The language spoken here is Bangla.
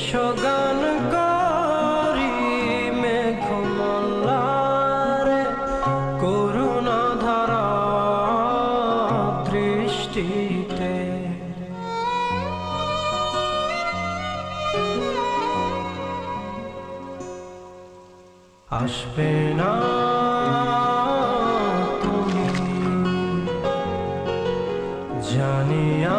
এসো গান করি মেঘমল্লারে করুণা ধারা দৃষ্টিতে। আসবে না তুমি জানিয়া